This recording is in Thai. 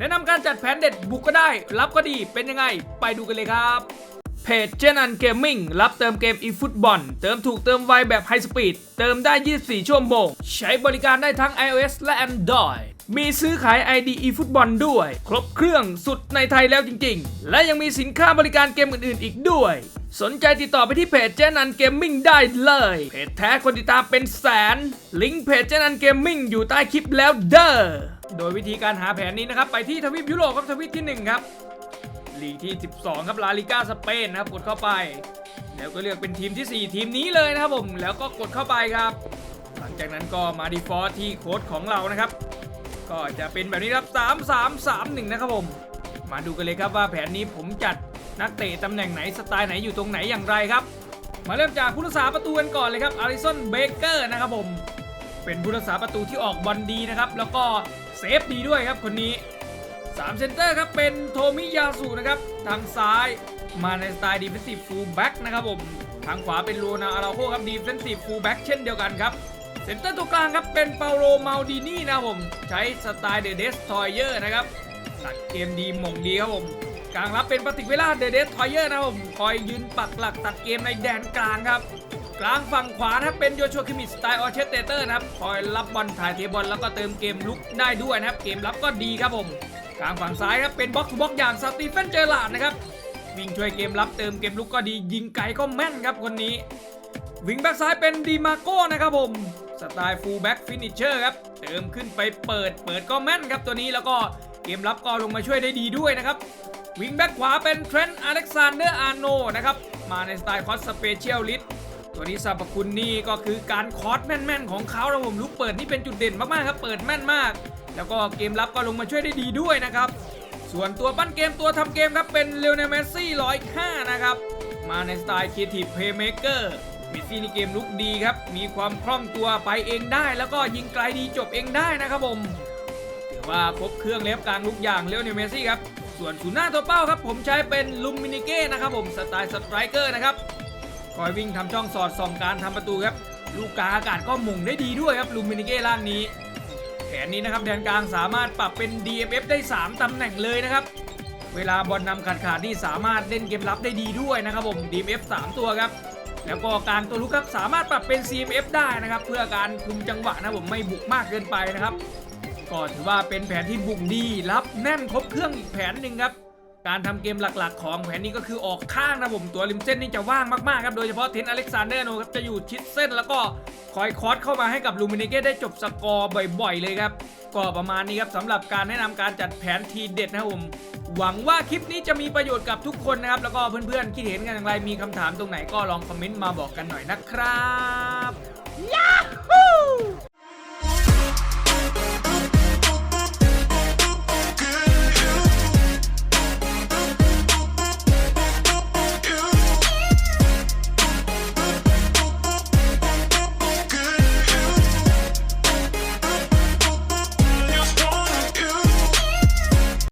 แนะนำการจัดแผนเด็ดบุกก็ได้ รับก็ดีเป็นยังไง ไปดูกันเลยครับเพจเจนันเกมมิ่งรับเติมเกมอีฟุตบอลเติมถูกเติมไวแบบไฮสปีดเติมได้ 24 ชั่วโมง ใช้บริการได้ทั้ง iOS และ Android มีซื้อขาย ID eFootball ด้วย ครบเครื่องสุดในไทยแล้วจริงๆ และยังมีสินค้าบริการเกมอื่นๆ อีกด้วย สนใจติดต่อไปที่เพจเจนันเกมมิ่งได้เลย เพจแท้คนติดตามเป็นแสน ลิงก์เพจเจนันเกมมิ่งอยู่ใต้คลิปแล้วเด้อ โดยวิธีการหาแผนนี้นะครับ ไปที่ทวีปยุโรปครับทวีปที่หนึ่งครับลีกที่ 12 ครับลาลิก้าสเปนนะครับกดเข้าไป แล้วก็เลือกเป็นทีมที่ 4 ทีมนี้เลยนะครับผมแล้วก็กดเข้าไปครับ หลังจากนั้นก็มาดีฟอร์ที่โค้ดของเรานะครับ ก็จะเป็นแบบนี้ครับ 3 3 3 1 นะครับผม มาดูกันเลยครับว่าแผนนี้ผมจัดนักเตะตำแหน่งไหนสไตล์ไหนอยู่ตรงไหนอย่างไรครับ มาเริ่มจากผู้รักษาประตูกันก่อนเลยครับอาริสันเบเกอร์นะครับผมเป็นผู้รักษาประตูที่ออกบอลดีนะครับ แล้วก็ เซฟดีด้วยครับคนนี้3เซนเตอร์ครับเป็นโทมิยาสุนะครับ ทางซ้ายมาในสไตล์ดีเฟนซีฟฟูลแบ็กนะครับผม ทางขวาเป็นโรนาอาราโคครับดีเฟนซีฟฟูลแบ็กเช่นเดียวกันครับเซนเตอร์ตัวกลางครับเป็นเปาโลมาลดินี่นะครับผม ใช้สไตล์เดเดสทอยเยอร์นะครับตัดเกมดีมงดีครับผมกลางรับเป็นปฏิกิเวลาเดเดสทอยเยอร์นะครับผม คอยยืนปักหลักตัดเกมในแดนกลางครับ กลางฝั่งขวานะครับเป็นโยชัวคิมิสไตล์ออเชสเตเตอร์นะครับคอยรับบอลถ่ายเทบอลแล้วก็เติมเกมลุกได้ด้วยนะครับ เกมรับก็ดีครับผมกลางฝั่งซ้ายครับเป็นบล็อกทูบล็อกอย่างสตีเฟนเจอร์ลาดนะครับวิ่งช่วยเกมรับเติมเกมลุกก็ดียิงไกลก็แม่นครับคนนี้ วิงแบ็กซ้ายเป็นดีมาโก้นะครับผมสไตล์ฟูลแบ็กฟินิชเชอร์ครับเติมขึ้นไปเปิดเปิดก็แม่นครับตัวนี้แล้วก็เกมรับก็ลงมาช่วยได้ดีด้วยนะครับวิงแบ็กขวาเป็นเทรนต์อเล็กซานเดอร์อาร์โนนะครับมาในสไตล์คอสสเปเชียลลิสตั วนี้สรรพคุณนี่ก็คือการคอสแม่นๆ ของเขาระผมลูกเปิดนี่เป็นจุดเด่นมากๆครับ เปิดแม่นมาก แล้วก็เกมรับก็ลงมาช่วยได้ดีด้วยนะครับ ส่วนตัวปั้นเกมตัวทำเกมครับเป็นเล o เนลเมสซี่105นะครับ มาในสไตล์ Creative Playmaker เมสซี่ในเกมลุกดีครับ มีความคล่องตัวไปเองได้ แล้วก็ยิงไกลดีจบเองได้นะครับผมถือว่าครบเครื่องเล็บกลางลุกอย่างเล o เนลเมสซี่ครับ ส่วนศูนย์หน้าตัวเป้าครับ ผมใช้เป็นลุมมินิเก้นะครับผมสไตล์สไตรเกอร์นะครับ คอยวิ่งทำช่องสอดส่องการทำประตูครับ ลูกกาอากาศก็หม่งได้ดีด้วยครับลุมมินิเก้ร่างนี้ แผนนี้นะครับแดนกลางสามารถปรับเป็น DFF ได้ 3ตำแหน่งเลยนะครับ เวลาบอลนำขาดขาดนี่สามารถเล่นเกมรับได้ดีด้วยนะครับผม DFF 3 ตัวครับ แล้วก็กลางตัวลุกครับสามารถปรับเป็น CMF ได้นะครับ เพื่อการคุมจังหวะนะผมไม่บุกมากเกินไปนะครับก็ถือว่าเป็นแผนที่บุกดีรับแน่นครบเครื่องอีกแผนหนึ่งครับ การทำเกมหลักๆ ของแผนนี้ก็คือออกข้างนะผมตัวริมเส้นนี่จะว่างมากๆครับ โดยเฉพาะเทนอเล็กซานเดอร์โนครับจะอยู่ชิดเส้นแล้วก็คอยคอสเข้ามาให้กับลูมินิเกได้จบสกอร์บ่อยๆ เลยครับ ก็ประมาณนี้ครับสำหรับการแนะนำการจัดแผนทีเด็ดนะครับผมหวังว่าคลิปนี้จะมีประโยชน์กับทุกคนนะครับ แล้วก็เพื่อนๆ คิดเห็นกันอย่างไรมีคำถามตรงไหนก็ลองคอมเมนต์มาบอกกันหน่อยนะครับ